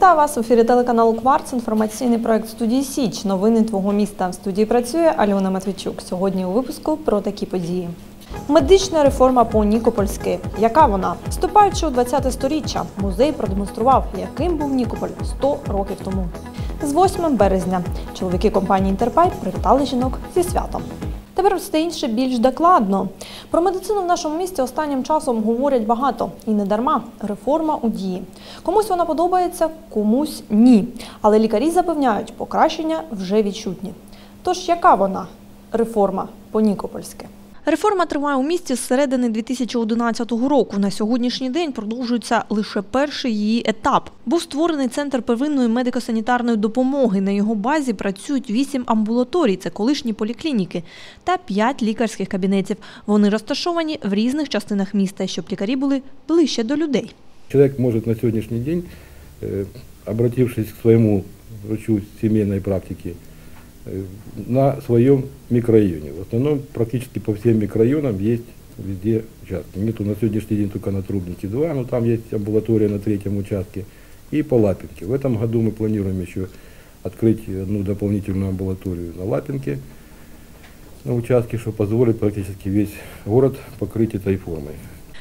Вітаю вас у ефірі телеканалу Кварц. Інформаційний проект студії Січ. Новини твого міста. В студії працює Альона Матвійчук. Сьогодні у випуску про такі події. Медична реформа по Нікопольськи. Яка вона? Вступаючи у 20-те сторіччя, музей продемонстрував, яким був Нікополь 100 років тому. З 8 березня чоловіки компанії Інтерпайп привітали жінок зі святом. Тепер все інше більш докладно. Про медицину в нашому місті останнім часом говорять багато і не дарма. Реформа у дії. Комусь вона подобається, комусь ні. Але лікарі запевняють, покращення вже відчутні. Тож яка вона реформа по-нікопольськи? Реформа триває у місті з середини 2011 року. На сьогоднішній день продовжується лише перший її етап. Був створений центр первинної медико-санітарної допомоги. На його базі працюють вісім амбулаторій, це колишні поліклініки, та п'ять лікарських кабінетів. Вони розташовані в різних частинах міста, щоб лікарі були ближче до людей. Человек может на сегодняшний день, э, обратившись к своему врачу семейной практики, на своем микрорайоне. В основном практически по всем микрорайонам есть везде участки. Нету на сегодняшний день только на Трубнике 2, но там есть амбулатория на третьем участке. И по Лапинке. В этом году мы планируем еще открыть одну дополнительную амбулаторию на Лапинке на участке, что позволит практически весь город покрыть этой формой.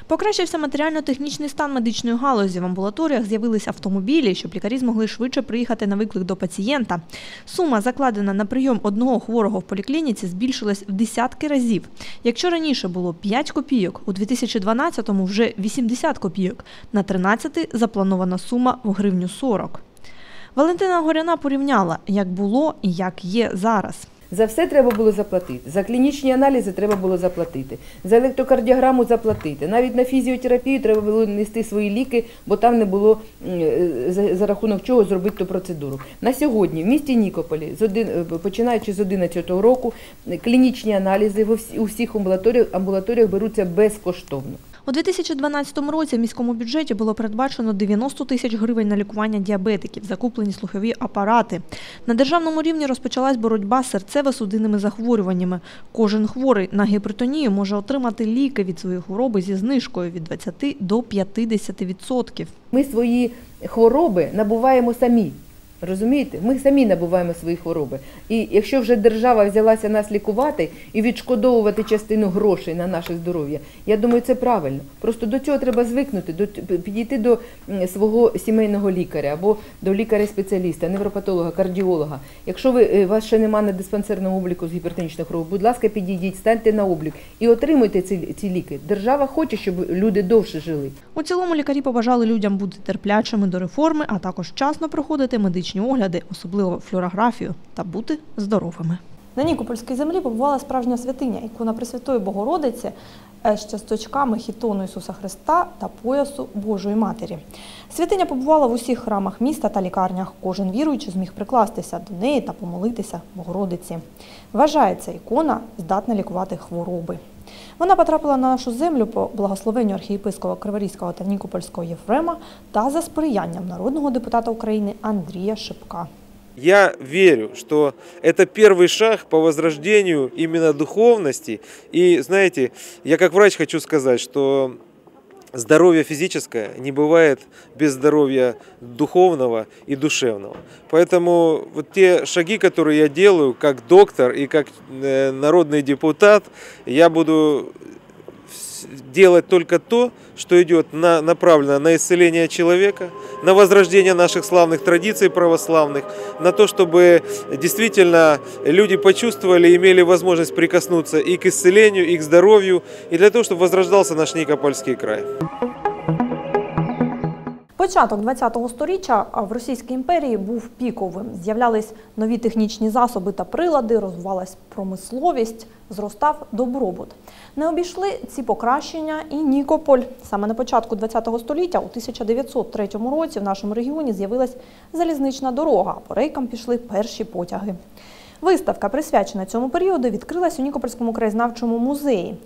Покращився матеріально-технічний стан медичної галузі. В амбулаторіях з'явилися автомобілі, щоб лікарі змогли швидше приїхати на виклик до пацієнта. Сума, закладена на прийом одного хворого в поліклініці, збільшилась в десятки разів. Якщо раніше було 5 копійок, у 2012-му вже 80 копійок. На 13 запланована сума в гривню 40. Валентина Горяна порівняла, як було і як є зараз. За все треба було заплатити. За клінічні аналізи треба було заплатити. За електрокардіограму заплатити. Навіть на фізіотерапію треба було нести свої ліки, бо там не було е, за, рахунок чого зробити ту процедуру. На сьогодні в місті Нікополі, е, починаючи з 2011 року, клінічні аналізи у всіх амбулаторіях беруться безкоштовно. У 2012 році в міському бюджеті було передбачено 90 тисяч гривень на лікування діабетиків, закуплені слухові апарати. На державному рівні розпочалась боротьба з серцево-судинними захворюваннями. Кожен хворий на гіпертонію може отримати ліки від своєї хвороби зі знижкою від 20 до 50 відсотків. Ми свої хвороби набуваємо самі. Розумієте? Ми самі набуваємо свої хвороби. І якщо вже держава взялася нас лікувати і відшкодовувати частину грошей на наше здоров'я, я думаю, це правильно. Просто до цього треба звикнути, до, підійти до свого сімейного лікаря або до лікаря-спеціаліста, невропатолога, кардіолога. Якщо ви, е, вас ще немає на диспансерному обліку з гіпертонічною хворобою, будь ласка, підійдіть, станьте на облік і отримуйте ці, ці ліки. Держава хоче, щоб люди довше жили. У цілому лікарі побажали людям бути терплячими до реформи, а також вчасно проходити медичні огляди, особливо флюорографію, та бути здоровими. На Нікопольській землі побувала справжня святиня, ікона Пресвятої Богородиці е, з часточками хітону Ісуса Христа та поясу Божої Матері. Святиня побувала в усіх храмах міста та лікарнях. Кожен віруючий зміг прикластися до неї та помолитися Богородиці. Вважається, ікона здатна лікувати хвороби. Вона потрапила на нашу землю по благословенню архієпископа Криворізького та Нікопольського Єфрема та за сприянням народного депутата України Андрія Шипка. Я верю, что это первый шаг по возрождению именно духовности. И знаете, я как врач хочу сказать, что здоровье физическое не бывает без здоровья духовного и душевного. Поэтому вот те шаги, которые я делаю как доктор и как э, народный депутат, я буду делать только то, что идет на, направлено на исцеление человека, на возрождение наших славных традиций православных, на то, чтобы действительно люди почувствовали, имели возможность прикоснуться и к исцелению, и к здоровью, и для того, чтобы возрождался наш Никопольский край. Початок ХХ століття в Російській імперії був піковим. З'являлись нові технічні засоби та прилади, розвивалась промисловість, зростав добробут. Не обійшли ці покращення і Нікополь. Саме на початку ХХ століття, у 1903 році, в нашому регіоні з'явилась залізнична дорога. По рейкам пішли перші потяги. Виставка, присвячена цьому періоду, відкрилась у Нікопольському краєзнавчому музеї.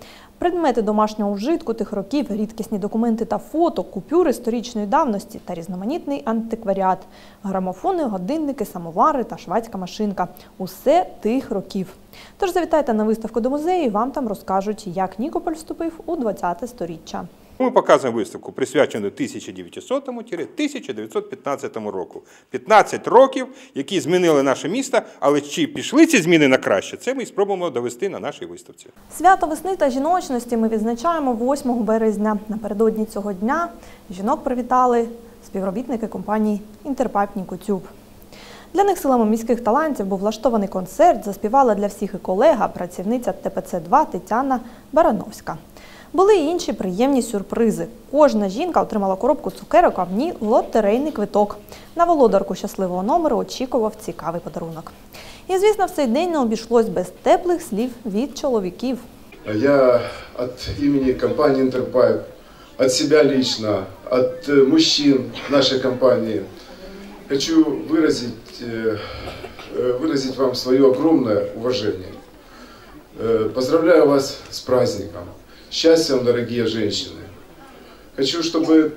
Предмети домашнього вжитку тих років, рідкісні документи та фото, купюри сторічної давності та різноманітний антикваріат, грамофони, годинники, самовари та швадська машинка. Усе тих років. Тож завітайте на виставку до музею, і вам там розкажуть, як Нікополь вступив у 20 сторіччя. Ми показуємо виставку, присвячену 1900-1915 року. 15 років, які змінили наше місто, але чи пішли ці зміни на краще, це ми спробуємо довести на нашій виставці. Свято весни та жіночності ми відзначаємо 8 березня. Напередодні цього дня жінок привітали співробітники компанії Інтерпайп Нікутюб. Для них силами міських талантів був влаштований концерт. Заспівала для всіх і колега, працівниця ТПЦ-2 Тетяна Барановська. Були й інші приємні сюрпризи. Кожна жінка отримала коробку цукерок, а в ній лотерейний квиток. На володарку щасливого номеру очікував цікавий подарунок. І, звісно, в цей день не обійшлось без теплих слів від чоловіків. Я от имени компании Интерпайп, от себя лично, от э, мужчин нашей компании хочу выразить, э, э, выразить вам свое огромное уважение. Э, Поздравляю вас с праздником. Счастья вам, дорогие женщины. Хочу, чтобы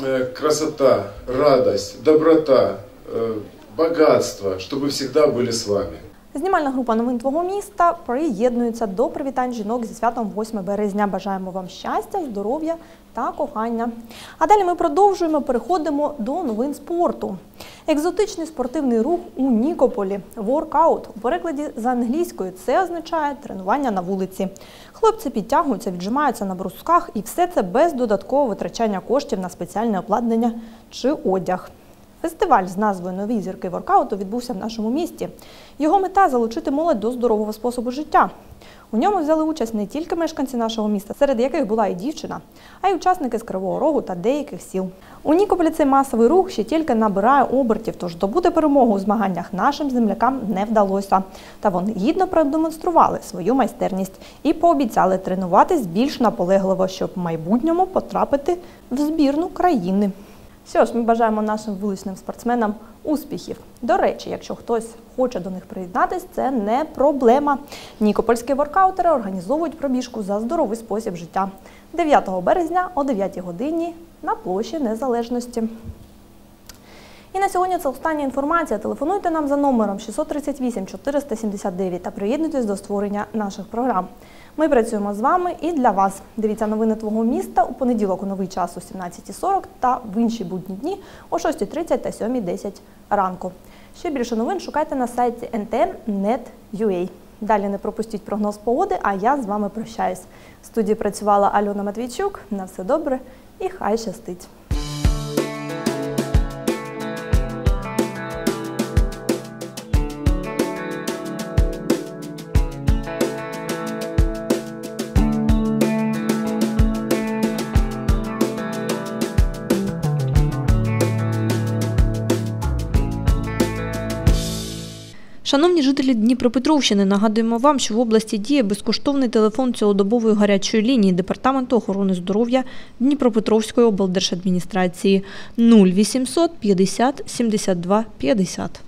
э, красота, радость, доброта, э, богатство, чтобы всегда были с вами. Знімальна група новин твого міста приєднується до привітань жінок зі святом 8 березня. Бажаємо вам щастя, здоров'я та кохання. А далі ми продовжуємо, переходимо до новин спорту. Екзотичний спортивний рух у Нікополі. Воркаут у перекладі з англійської це означає тренування на вулиці. Хлопці підтягуються, віджимаються на брусках, і все це без додаткового витрачання коштів на спеціальне обладнання чи одяг. Фестиваль з назвою Нові зірки воркауту відбувся в нашому місті. Його мета залучити молодь до здорового способу життя. У ньому взяли участь не тільки мешканці нашого міста, серед яких була і дівчина, а й учасники з Кривого Рогу та деяких сіл. У Нікополі цей масовий рух ще тільки набирає обертів, тож добути перемогу у змаганнях нашим землякам не вдалося. Та вони гідно продемонстрували свою майстерність і пообіцяли тренуватись більш наполегливо, щоб в майбутньому потрапити в збірну країни. Що ж, ми бажаємо нашим вуличним спортсменам успіхів. До речі, якщо хтось хоче до них приєднатись, це не проблема. Нікопольські воркаутери організовують пробіжку за здоровий спосіб життя 9 березня о 9 годині на площі Незалежності. І на сьогодні це остання інформація. Телефонуйте нам за номером 638 479 та приєднуйтесь до створення наших програм. Ми працюємо з вами і для вас. Дивіться новини твого міста у понеділок у новий час о 17.40 та в інші будні дні о 6.30 та 7.10 ранку. Ще більше новин шукайте на сайті ntm.net.ua. Далі не пропустіть прогноз погоди, а я з вами прощаюсь. В студії працювала Альона Матвійчук. На все добре і хай щастить! Шановні жителі Дніпропетровщини, нагадуємо вам, що в області діє безкоштовний телефон цілодобової гарячої лінії Департаменту охорони здоров'я Дніпропетровської облдержадміністрації 0800 50 72 50.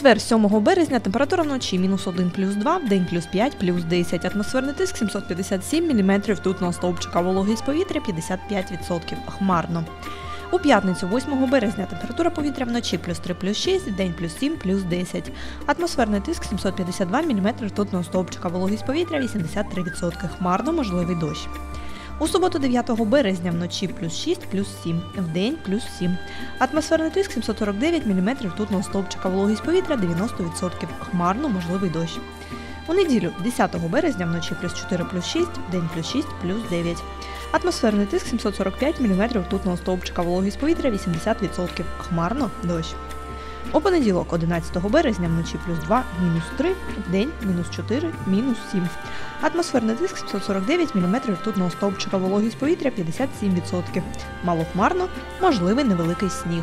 Четвер, 7 березня, температура вночі мінус 1 плюс 2, в день плюс 5, плюс 10. Атмосферний тиск 757 мм ртутного стовпчика, вологість повітря 55%. Хмарно. У п'ятницю, 8 березня, температура повітря вночі плюс 3 плюс 6, в день плюс 7, плюс 10. Атмосферний тиск 752 мм ртутного стовпчика, вологість повітря 83%. Хмарно, можливий дощ. У суботу 9 березня вночі плюс 6, плюс 7, в день плюс 7. Атмосферний тиск 749 мм ртутного стовпчика, вологість повітря 90%. Хмарно, можливий дощ. У неділю 10 березня вночі плюс 4, плюс 6, в день плюс 6, плюс 9. Атмосферний тиск 745 мм ртутного стовпчика, вологість повітря 80%. Хмарно, дощ. У понеділок, 11 березня, вночі плюс 2, мінус 3, в день мінус 4, мінус 7. Атмосферний тиск 749 мм ртутного стовпчика, вологість повітря 57%. Малохмарно, можливий невеликий сніг.